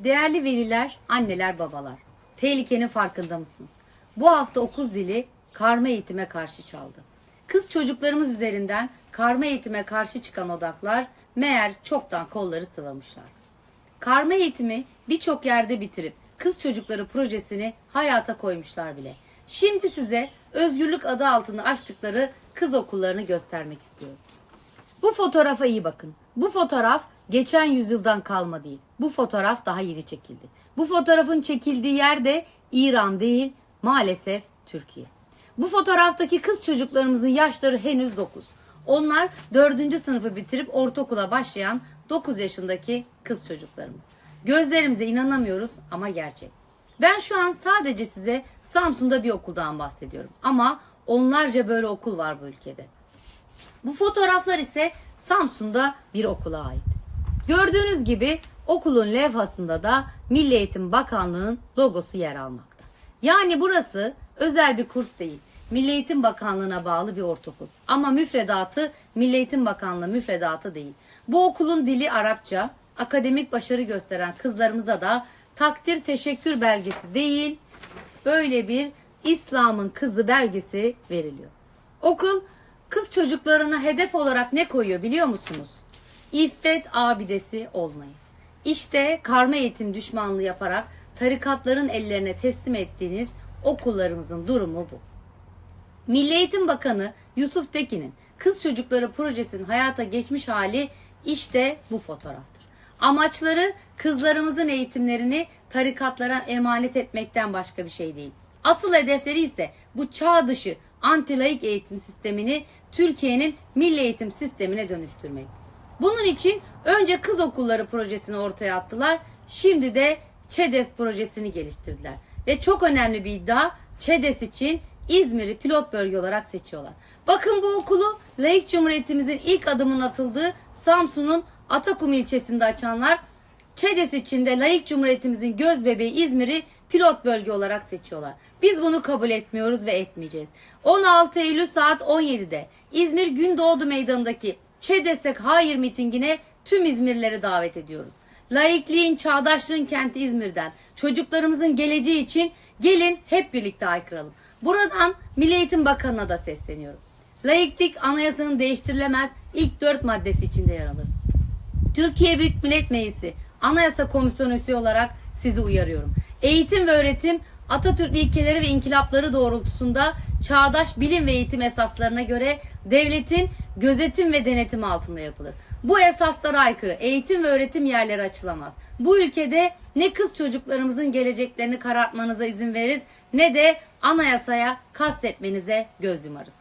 Değerli veliler, anneler, babalar. Tehlikenin farkında mısınız? Bu hafta okul zili karma eğitime karşı çaldı. Kız çocuklarımız üzerinden karma eğitime karşı çıkan odaklar meğer çoktan kolları sıvamışlar. Karma eğitimi birçok yerde bitirip kız çocukları projesini hayata koymuşlar bile. Şimdi size özgürlük adı altında açtıkları kız okullarını göstermek istiyorum. Bu fotoğrafa iyi bakın. Bu fotoğraf geçen yüzyıldan kalma değil. Bu fotoğraf daha yeni çekildi. Bu fotoğrafın çekildiği yer de İran değil, maalesef Türkiye. Bu fotoğraftaki kız çocuklarımızın yaşları henüz 9. Onlar 4. sınıfı bitirip ortaokula başlayan 9 yaşındaki kız çocuklarımız. Gözlerimize inanamıyoruz ama gerçek. Ben şu an sadece size Samsun'da bir okuldan bahsediyorum. Ama onlarca böyle okul var bu ülkede. Bu fotoğraflar ise Samsun'da bir okula ait. Gördüğünüz gibi okulun levhasında da Milli Eğitim Bakanlığı'nın logosu yer almakta. Yani burası özel bir kurs değil. Milli Eğitim Bakanlığı'na bağlı bir ortaokul. Ama müfredatı Milli Eğitim Bakanlığı müfredatı değil. Bu okulun dili Arapça, akademik başarı gösteren kızlarımıza da takdir teşekkür belgesi değil, böyle bir İslam'ın kızı belgesi veriliyor. Okul kız çocuklarına hedef olarak ne koyuyor biliyor musunuz? İffet abidesi olmayı. İşte karma eğitim düşmanlığı yaparak tarikatların ellerine teslim ettiğiniz okullarımızın durumu bu. Milli Eğitim Bakanı Yusuf Tekin'in kız çocukları projesinin hayata geçmiş hali işte bu fotoğraftır. Amaçları kızlarımızın eğitimlerini tarikatlara emanet etmekten başka bir şey değil. Asıl hedefleri ise bu çağ dışı anti-laik eğitim sistemini Türkiye'nin milli eğitim sistemine dönüştürmek. Bunun için önce kız okulları projesini ortaya attılar. Şimdi de ÇEDES projesini geliştirdiler. Ve çok önemli bir iddia ÇEDES için İzmir'i pilot bölge olarak seçiyorlar. Bakın bu okulu laik cumhuriyetimizin ilk adımının atıldığı Samsun'un Atakum ilçesinde açanlar ÇEDES içinde laik cumhuriyetimizin göz bebeği İzmir'i pilot bölge olarak seçiyorlar. Biz bunu kabul etmiyoruz ve etmeyeceğiz. 16 Eylül saat 17'de İzmir Gündoğdu Meydanı'ndaki ÇEDES'e hayır mitingine tüm İzmirlileri davet ediyoruz. Laikliğin, çağdaşlığın kenti İzmir'den çocuklarımızın geleceği için gelin hep birlikte aykıralım. Buradan Milli Eğitim Bakanı'na da sesleniyorum. Laiklik anayasanın değiştirilemez ilk dört maddesi içinde yer alır. Türkiye Büyük Millet Meclisi Anayasa Komisyonu üyesi olarak sizi uyarıyorum. Eğitim ve öğretim Atatürk ilkeleri ve inkılapları doğrultusunda çağdaş bilim ve eğitim esaslarına göre devletin gözetim ve denetimi altında yapılır. Bu esaslara aykırı eğitim ve öğretim yerleri açılamaz. Bu ülkede ne kız çocuklarımızın geleceklerini karartmanıza izin veririz ne de anayasaya kastetmenize göz yumarız.